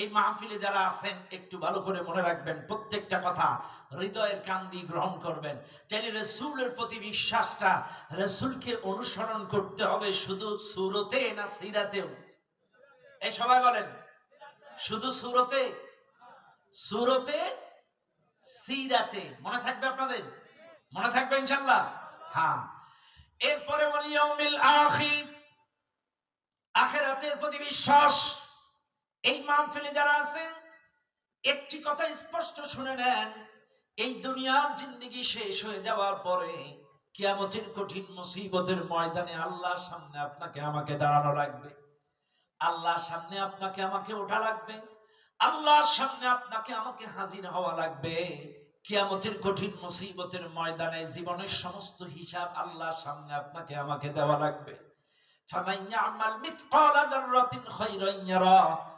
এই মাহফিলে যারা আছেন, একটু ভালো করে মনে রাখবেন, প্রত্যেকটা কথা হৃদয়ের কান দিয়ে গ্রহণ করবেন। চাইলে রসুলের প্রতি বিশ্বাসটা রসুলকে অনুসরণ করতে হবে শুধু সুরতে না সিরাতেও? এই সবাই বলেন, শুধু সুরতে? সুরতে, সিরাতে। মনে থাকবে আপনাদের? মনে থাকবে ইনশাল্লাহ হ্যাঁ। এরপরে বলি আখেরাতের প্রতি বিশ্বাস এই মাহফিলে যারা আছেন, একটি কথা স্পষ্ট শুনে নেন, এই দুনিয়ার জিন্দিগি শেষ হয়ে যাওয়ার পরে কিয়ামতের কঠিন মুসিবতের ময়দানে আল্লাহর সামনে আপনাকে আমাকে দাঁড়ানো লাগবে। আল্লাহর সামনে আপনাকে আমাকে ওঠা লাগবে। আল্লাহর সামনে আপনাকে আমাকে হাজির হওয়া লাগবে। কিয়ামতের কঠিন মুসিবতের ময়দানে জীবনের সমস্ত হিসাব আল্লাহর সামনে আপনাকে আমাকে দেওয়া লাগবে। ফামাইয়া আমাল মিথকালা যাররাতিন খায়রান ইয়ারা।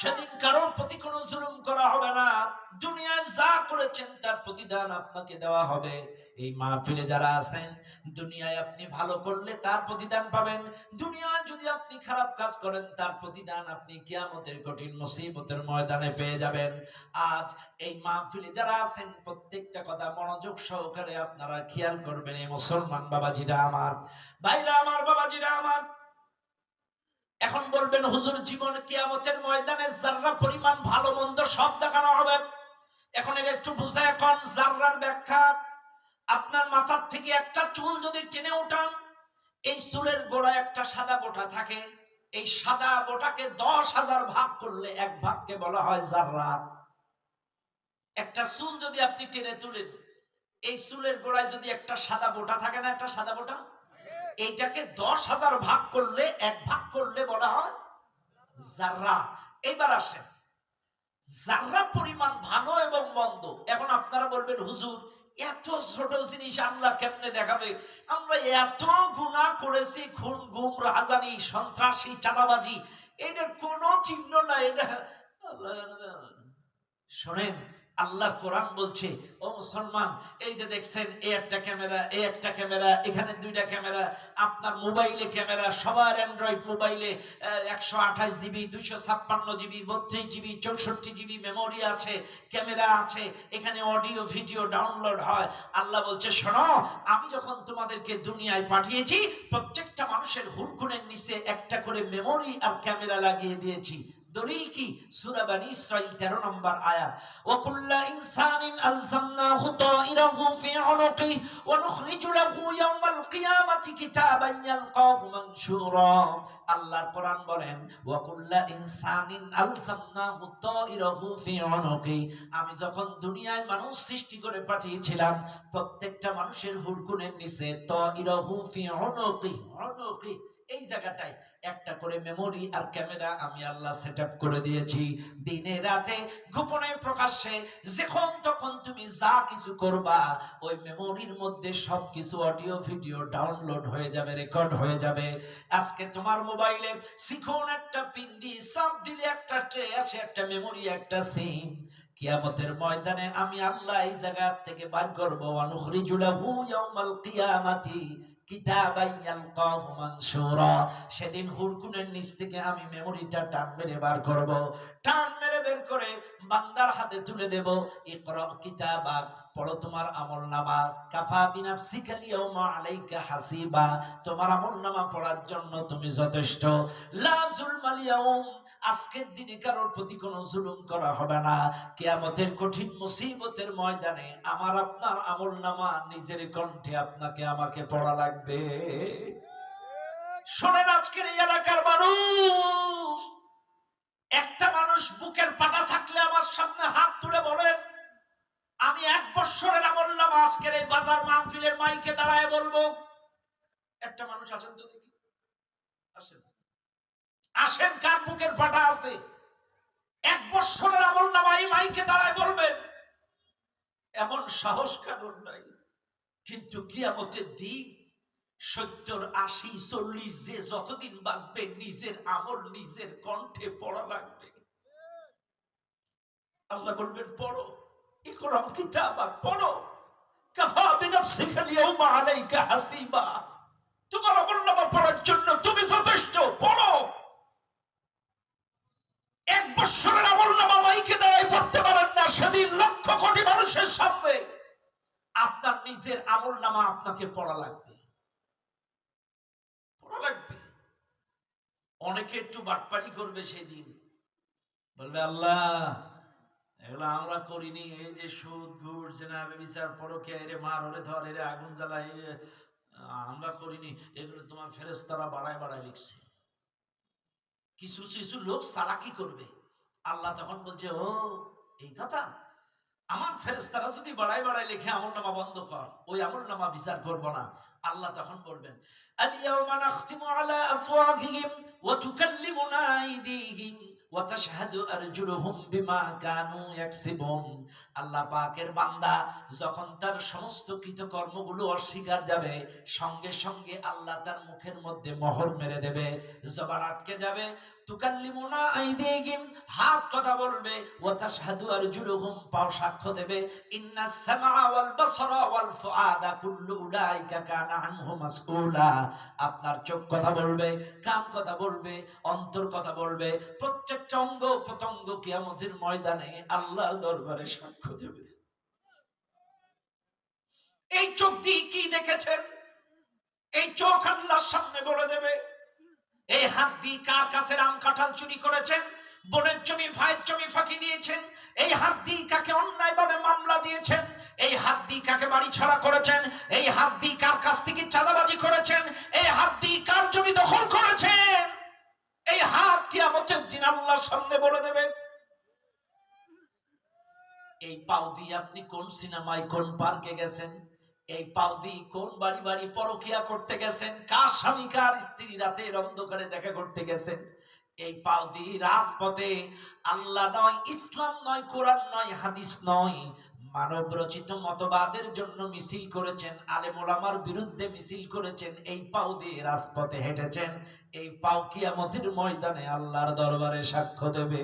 সেদিন কারোর প্রতি কোনো জুলুম করা হবে না। দুনিয়ায় যা করেছেন, তার প্রতিদান আপনাকে দেওয়া হবে। এই মাহফিলে যারা আছেন, দুনিয়ায় আপনি ভালো করলে তার প্রতিদান পাবেন। দুনিয়ায় যদি আপনি খারাপ কাজ করেন, তার প্রতিদান আপনি কিয়ামতের কঠিন মুসিবতের ময়দানে পেয়ে যাবেন। আজ এই মাহফিলে যারা আছেন, প্রত্যেকটা কথা মনোযোগ সহকারে আপনারা খেয়াল করবেন। এই মুসলমান বাবাজিরা আমার, ভাইরা আমার, বাবাজিরা আমার এখন বলবেন, হুজুর, জীবন কিয়ামতের ময়দানে জাররা পরিমাণ ভালো মন্দ সব দেখানো হবে। এখন এর একটু বুঝে এখন জাররার ব্যাখ্যা, আপনার মাথার থেকে একটা চুল যদি টেনে উঠান, এই চুলের গোড়ায় একটা সাদা বোটা থাকে। এই সাদা বোটাকে দশ হাজার ভাগ করলে এক ভাগকে বলা হয় জাররা একটা চুল যদি আপনি টেনে তুলেন, এই চুলের গোড়ায় যদি একটা সাদা বোটা থাকে না, একটা সাদা বোটা? এইটাকে দশ হাজার ভাগ করলে, এক ভাগ করলে বলা হয় জাররা এইবার আসেন। জাররা পরিমাণ ভালো এবং মন্দ, এখন আপনারা বলবেন, হুজুর, এত ছোট জিনিস আল্লাহ কেমনে দেখাবে? আমরা এত গুনাহ করেছি, খুন, গুম রাজানি সন্ত্রাসী, চাঁদাবাজি এটার কোনো চিহ্ন নাই। এটা শোনেন আল্লাহ কোরআন বলছে, ও মুসলমান, এই যে দেখছেন এই একটা ক্যামেরা এই একটা ক্যামেরা, এখানে দুইটা ক্যামেরা, আপনার মোবাইলে ক্যামেরা, সবার অ্যান্ড্রয়েড মোবাইলে একশো আঠাশ জিবি, দুইশো ছাপ্পান্ন জিবি, বত্রিশ জিবি, চৌষট্টি জিবি মেমোরি আছে, ক্যামেরা আছে, এখানে অডিও, ভিডিও ডাউনলোড হয়। আল্লাহ বলছে, শোনো, আমি যখন তোমাদেরকে দুনিয়ায় পাঠিয়েছি, প্রত্যেকটা মানুষের হুড়কুনের নিচে একটা করে মেমোরি আর ক্যামেরা লাগিয়ে দিয়েছি। দলিল কি? বানি ইসরাইল 13 নম্বর আয়াত। ওয়া কুল্লা ইনসানিন ফি উনুকি ওয়া নুখরিজু লাহু কিয়ামাতি কিতাবান ইয়ালকাহু মানশুরা। আল্লাহর কোরআন বলেন, ওয়া কুল্লা ইনসানিন ফি উনুকি। আমি যখন দুনিয়ায় মানুষ সৃষ্টি করে পাঠিয়েছিলাম, প্রত্যেকটা মানুষের হুড়কুনের নিচে তাইরাহু ফি উনুকি উনুকি। এই জায়গাটায় একটা করে মেমোরি আর ক্যামেরা আমি আল্লাহ সেট করে দিয়েছি। দিনে রাতে, গোপনে প্রকাশ্যে, যখন তখন তুমি যা কিছু করবা, ওই মেমোরির মধ্যে সবকিছু অডিও ভিডিও ডাউনলোড হয়ে যাবে রেকর্ড হয়ে যাবে। আজকে তোমার মোবাইলে শিখুন একটা পিন দিয়ে সব দিলে একটা ট্রে আসে, একটা মেমোরি একটা সিম কিয়ামতের ময়দানে আমি আল্লাহ এই জায়গা থেকে বার করব। অনুখরিজুলাহু ইয়াউমাল কিয়ামাতি। সেদিন হুড়কুনের নিচ থেকে আমি মেমোরিটা টান মেরে বার করব। টান মেরে বের করে বান্দার হাতে তুলে দেব। পড়ো তোমার আমল নামা। আলাইকা হাসিবা। তোমার আমল নামা পড়ার জন্য তুমি যথেষ্ট। আজকের দিনে কারোর প্রতি কোনো জুলুম করা হবে না। কিয়ামতের কঠিন মুসিবতের ময়দানে আমার আপনার আমল নামা নিজের কণ্ঠে আপনাকে আমাকে পড়া লাগবে। শোনেন আজকের এই এলাকার মানুষ। একটা মানুষ বুকের পাটা থাকলে আমার সামনে হাত তুলে বলেন, আমি এক বৎসরের আমল নামা আজকের এই বাজার মাহফিলের মাইকে দাঁড়ায় বলব, একটা মানুষ আছেন তো দেখি। আসেন। আসেন, কার বুকের পাটা আছে? এক বৎসরের আমল নামা এই মাইকে দাঁড়ায় বলবেন, এমন সাহস কারণ নাই, কিন্তু কিয়ামতের দিন সত্তর, আশি, চল্লিশ, যে যতদিন বাঁচবে, নিজের আমল নিজের কণ্ঠে পড়া লাগবে। আল্লাহ বলবেন, পড়ো ইকরাম কিতাবা পড়ো। কাফা তোমার পড়ার জন্য তুমি যথেষ্ট, পড়ো। এক বছরের আমলনামা মাইকে দাঁড়ায় পড়তে পারেন না, সেদিন লক্ষ কোটি মানুষের সামনে। আপনার নিজের আমলনামা আপনাকে পড়া লাগবে পড়া লাগবে অনেকে একটু বাটপারি করবে সেদিন। বলবে, আল্লাহ, এগুলো আমরা করিনি। এই যে সুদ, ঘুষ, জেনা বিচার পরকে, এরে মার, ওরে ধর, এরে আগুন জ্বালায় আমরা করিনি। এগুলো তোমার ফেরেস্তারা বাড়ায় বাড়ায় লিখছে। কিছু কিছু লোক সালাকি করবে। আল্লাহ তখন বলছে, ও, এই কথা? আমার ফেরেস্তারা যদি বাড়ায় বাড়ায় লিখে আমল নামা বন্ধ কর, ওই আমল নামা বিচার করব না। আল্লাহ তখন বলবেন আলিয়াউমা আলা আফওয়াহিহিম ওয়া তুকাল্লিমুনা আইদিহিম আল্লাহ পাকের বান্দা যখন তার সমস্ত কৃতকর্মগুলো অস্বীকার যাবে, সঙ্গে সঙ্গে আল্লাহ তার মুখের মধ্যে মোহর মেরে দেবে, জবান আটকে যাবে তুকাল্লিমুনা আইদিহিম, হাত কথা বলবে ওয়া তাশহাদু আরজুলুহুম, পাও সাক্ষ্য দেবে। সামা ওয়াল ওয়াল ফুআদা, কুল্লু উলাইকা কানা আনহু মাসউলা। আপনার চোখ কথা বলবে, কান কথা বলবে, অন্তর কথা বলবে। প্রত্যেকটা অঙ্গ প্রত্যঙ্গ কিয়ামতের ময়দানে আল্লাহর দরবারে সাক্ষ্য দেবে। এই চোখ দিয়ে কি দেখেছেন? এই চোখ আল্লাহর সামনে বলে দেবে এই হাত দিয়ে কার কাছে আম কাঁঠাল চুরি করেছেন? বোনের জমি, ভাইয়ের জমি ফাঁকি দিয়েছেন? এই হাত দিয়ে কাকে অন্যায়ভাবে মামলা দিয়েছেন? এই হাত দিয়ে কাকে বাড়ি ছাড়া করেছেন? এই হাত দিয়ে কার কাছ থেকে চাঁদাবাজি করেছেন? এই হাত দিয়ে কার জমি দখল করেছেন? এই হাত কিয়ামতের দিন আল্লাহর সামনে বলে দেবে। এই পাও দিয়ে আপনি কোন সিনেমায়, কোন পার্কে গেছেন? এই পাও দিয়ে কোন বাড়ি বাড়ি পরকিয়া করতে গেছেন? কার স্বামী কার স্ত্রী রাতের অন্ধকারে দেখা করতে গেছেন? এই পাও দিয়ে রাজপথে আল্লাহ নয় ইসলাম নয় কোরআন নয় হাদিস নয় মানব রচিত মতবাদের জন্য মিছিল করেছেন আলেমোলামার বিরুদ্ধে মিছিল করেছেন এই পাও দিয়ে রাজপথে হেঁটেছেন এই পাও কিয়ামতের ময়দানে আল্লাহর দরবারে সাক্ষ্য দেবে।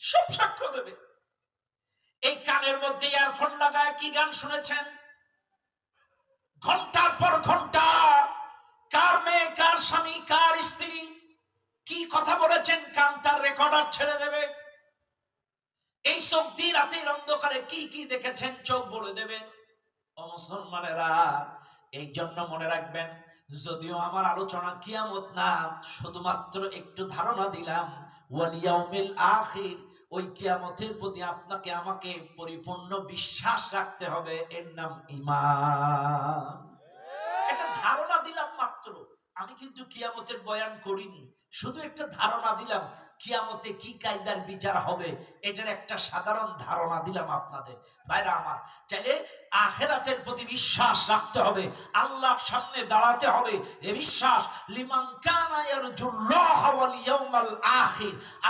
সব সাক্ষ্য দেবে। কানের মধ্যে ইয়ারফোন লাগায়, কি গান শুনেছেন? ঘণ্টার পর ঘণ্টা, কার মেয়ে, কার স্বামী, কার স্ত্রী, কি কথা বলেছেন? কান তার রেকর্ডার ছেড়ে দেবে। এই চোখ দিয়ে রাতের অন্ধকারে কি কি দেখেছেন? চোখ বলে দেবে। মুসলমানেরা, এই জন্য মনে রাখবেন, যদিও আমার আলোচনা কিয়ামত না, শুধুমাত্র একটু ধারণা দিলাম ওয়ালিয়াউমিল আখির ওই কিয়ামতের প্রতি আপনাকে আমাকে পরিপূর্ণ বিশ্বাস রাখতে হবে। এর নাম ঈমান একটা ধারণা দিলাম মাত্র আমি কিন্তু কিয়ামতের বয়ান করিনি। শুধু একটা ধারণা দিলাম, কিয়ামতে কি কায়দার বিচার হবে, এটার একটা সাধারণ ধারণা দিলাম আপনাদের। ভাইরা আমার, চাইলে আখেরাতের প্রতি বিশ্বাস রাখতে হবে, আল্লাহর সামনে দাঁড়াতে হবে। এ বিশ্বাস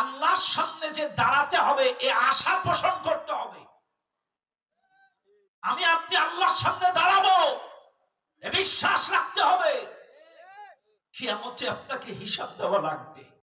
আল্লাহর সামনে যে দাঁড়াতে হবে, এ আশা পোষণ করতে হবে। আমি আপনি আল্লাহর সামনে দাঁড়াবো, এ বিশ্বাস রাখতে হবে। কিয়ামতে আপনাকে হিসাব দেওয়া লাগবে।